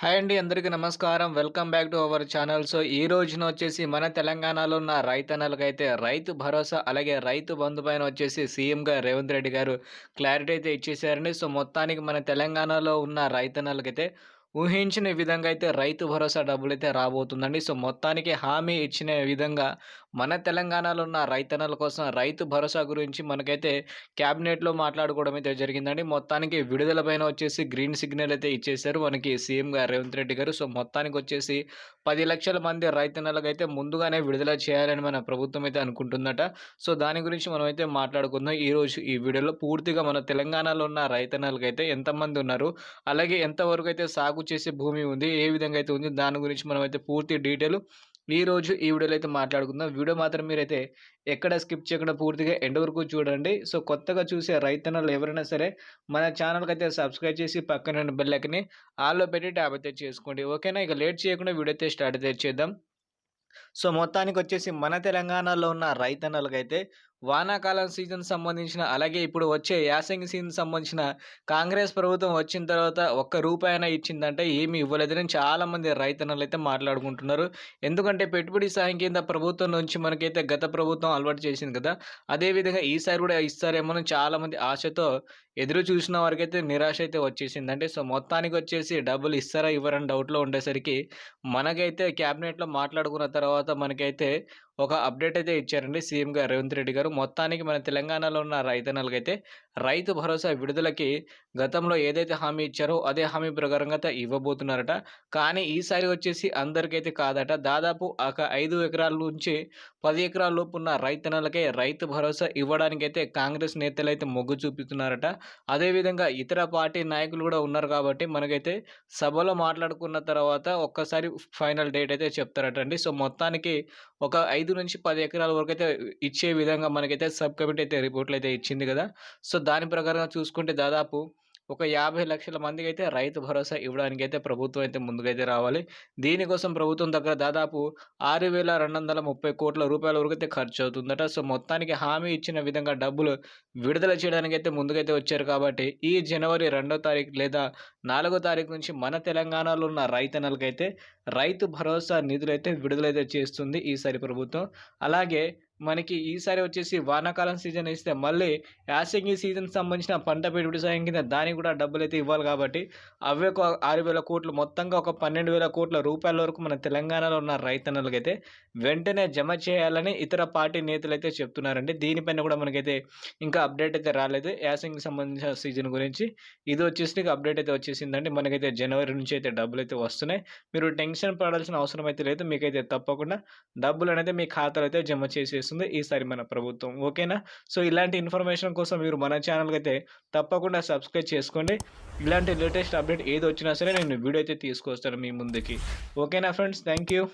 Hi అండి అందరికీ నమస్కారం. Welcome back to our channel. So ఈ రోజున వచ్చేసి మన తెలంగాణలో ఉన్న రైతన్నలకైతే రైతు భరోసా అలాగే రైతు బంధు పైన వచ్చేసి సీఎంగా రేవంత్ రెడ్డి గారు క్లారిటీ అయితే ఇచ్చేసారండి. సో మొత్తానికి మన తెలంగాణలో ఉన్న రైతన్నలకైతే ఊహించిన విధంగా అయితే రైతు భరోసా డబ్బులు అయితే రాబోతుందండి. సో మొత్తానికి హామీ ఇచ్చిన విధంగా మన తెలంగాణలో ఉన్న రైతన్నల కోసం రైతు భరోసా గురించి మనకైతే క్యాబినెట్లో మాట్లాడుకోవడం అయితే జరిగిందండి. మొత్తానికి విడుదల పైన వచ్చేసి గ్రీన్ సిగ్నల్ అయితే ఇచ్చేశారు మనకి సీఎం గారు రేవంత్ రెడ్డి గారు. సో మొత్తానికి వచ్చేసి పది లక్షల మంది రైతన్నలకు అయితే ముందుగానే విడుదల చేయాలని మన ప్రభుత్వం అయితే అనుకుంటుందట. సో దాని గురించి మనం అయితే మాట్లాడుకుందాం. ఈరోజు ఈ వీడియోలో పూర్తిగా మన తెలంగాణలో ఉన్న రైతన్నలకు అయితే ఎంతమంది ఉన్నారు అలాగే ఎంతవరకు అయితే సాగు చేసే భూమి ఉంది. ఏ విధంగా అయితే ఉంది దాని గురించి మనం అయితే పూర్తి డీటెయిల్ ఈ రోజు ఈ వీడియోలో అయితే మాట్లాడుకుందాం. వీడియో మాత్రం మీరైతే ఎక్కడ స్కిప్ చేయకుండా పూర్తిగా ఎండ్ వరకు చూడండి. సో కొత్తగా చూసే రైతన్నలు ఎవరైనా సరే మన ఛానల్కి అయితే సబ్స్క్రైబ్ చేసి పక్కన బెల్ ఆల్లో పెట్టి ట్యాబ్ అయితే చేసుకోండి. ఓకేనా? ఇక లేట్ చేయకుండా వీడియో అయితే స్టార్ట్ అయితే చేద్దాం. సో మొత్తానికి వచ్చేసి మన తెలంగాణలో ఉన్న రైతన్నలకైతే వానాకాలం సీజన్ సంబంధించిన అలాగే ఇప్పుడు వచ్చే యాసంగి సీజన్ సంబంధించిన కాంగ్రెస్ ప్రభుత్వం వచ్చిన తర్వాత ఒక్క రూపాయన ఇచ్చిందంటే ఏమి ఇవ్వలేదని చాలామంది రైతన్నలు అయితే మాట్లాడుకుంటున్నారు. ఎందుకంటే పెట్టుబడి సాయం కింద ప్రభుత్వం నుంచి మనకైతే గత ప్రభుత్వం అలవాటు చేసింది కదా అదేవిధంగా ఈసారి కూడా ఇస్తారేమో చాలామంది ఆశతో ఎదురు చూసిన వారికైతే నిరాశ అయితే వచ్చేసింది. అంటే సో మొత్తానికి వచ్చేసి డబ్బులు ఇస్తారా ఇవ్వరని డౌట్లో ఉండేసరికి మనకైతే క్యాబినెట్లో మాట్లాడుకున్న తర్వాత మనకైతే ఒక అప్డేట్ అయితే ఇచ్చారండి. సీఎం గారు రేవంత్ రెడ్డి గారు. మొత్తానికి మన తెలంగాణలో ఉన్న రైతన్నలకైతే రైతు భరోసా విడుదలకి గతంలో ఏదైతే హామీ ఇచ్చారో అదే హామీ ప్రకారంగా ఇవ్వబోతున్నారట. కానీ ఈసారి వచ్చేసి అందరికైతే కాదట. దాదాపు ఒక ఐదు ఎకరాల నుంచి పది ఎకరాల లోపు ఉన్న రైతన్నలకే రైతు భరోసా ఇవ్వడానికైతే కాంగ్రెస్ నేతలు అయితే మొగ్గు చూపుతున్నారట అదేవిధంగా ఇతర పార్టీ నాయకులు కూడా ఉన్నారు కాబట్టి మనకైతే సభలో మాట్లాడుకున్న తర్వాత ఒక్కసారి ఫైనల్ డేట్ అయితే చెప్తారట అండి. సో మొత్తానికి ఒక ఐదు నుంచి పది ఎకరాల వరకు అయితే ఇచ్చే విధంగా మనకైతే సబ్ కమిటీ అయితే రిపోర్ట్లు అయితే ఇచ్చింది కదా. సో దాని ప్రకారంగా చూసుకుంటే దాదాపు ఒక యాభై లక్షల మందికి అయితే రైతు భరోసా ఇవ్వడానికి అయితే ప్రభుత్వం అయితే ముందుకైతే రావాలి. దీనికోసం ప్రభుత్వం దగ్గర దాదాపు ఆరు వేల రెండు వందల ముప్పై కోట్ల రూపాయల వరకు అయితే ఖర్చు అవుతుందట. సో మొత్తానికి హామీ ఇచ్చిన విధంగా డబ్బులు విడుదల చేయడానికి అయితే ముందుకైతే వచ్చారు కాబట్టి ఈ జనవరి రెండో తారీఖు లేదా నాలుగో తారీఖు నుంచి మన తెలంగాణలో ఉన్న రైతన్నలకైతే రైతు భరోసా నిధులైతే విడుదలైతే చేస్తుంది ఈసారి ప్రభుత్వం. అలాగే మనకి ఈసారి వచ్చేసి వానాకాలం సీజన్ ఇస్తే మళ్ళీ యాసంగి సీజన్ సంబంధించిన పంట పెట్టుబడి సాయం కింద దానికి కూడా డబ్బులు అయితే ఇవ్వాలి కాబట్టి అవే ఒక ఆరు వేల కోట్లు మొత్తంగా ఒక పన్నెండు వేల కోట్ల రూపాయల వరకు మన తెలంగాణలో ఉన్న రైతన్నలకైతే వెంటనే జమ చేయాలని ఇతర పార్టీ నేతలు అయితే చెప్తున్నారండి. దీనిపైన కూడా మనకైతే ఇంకా అప్డేట్ అయితే రాలేదు. యాసింగ్ సంబంధించిన సీజన్ గురించి ఇది వచ్చేసి అప్డేట్ అయితే వచ్చేసిందండి. మనకైతే జనవరి నుంచి అయితే డబ్బులు అయితే వస్తున్నాయి. మీరు టెన్షన్ పడాల్సిన అవసరం అయితే లేదు. మీకైతే తప్పకుండా డబ్బులు అనేది మీ ఖాతాలో అయితే జమ చేస్తుంది ఈసారి మన ప్రభుత్వం. ఓకేనా? సో ఇలాంటి ఇన్ఫర్మేషన్ కోసం మీరు మన ఛానల్కి అయితే తప్పకుండా సబ్స్క్రైబ్ చేసుకోండి. ఇలాంటి లేటెస్ట్ అప్డేట్ ఏది వచ్చినా సరే నేను వీడియో అయితే తీసుకొస్తాను మీ ముందుకి. ఓకేనా ఫ్రెండ్స్? Thank you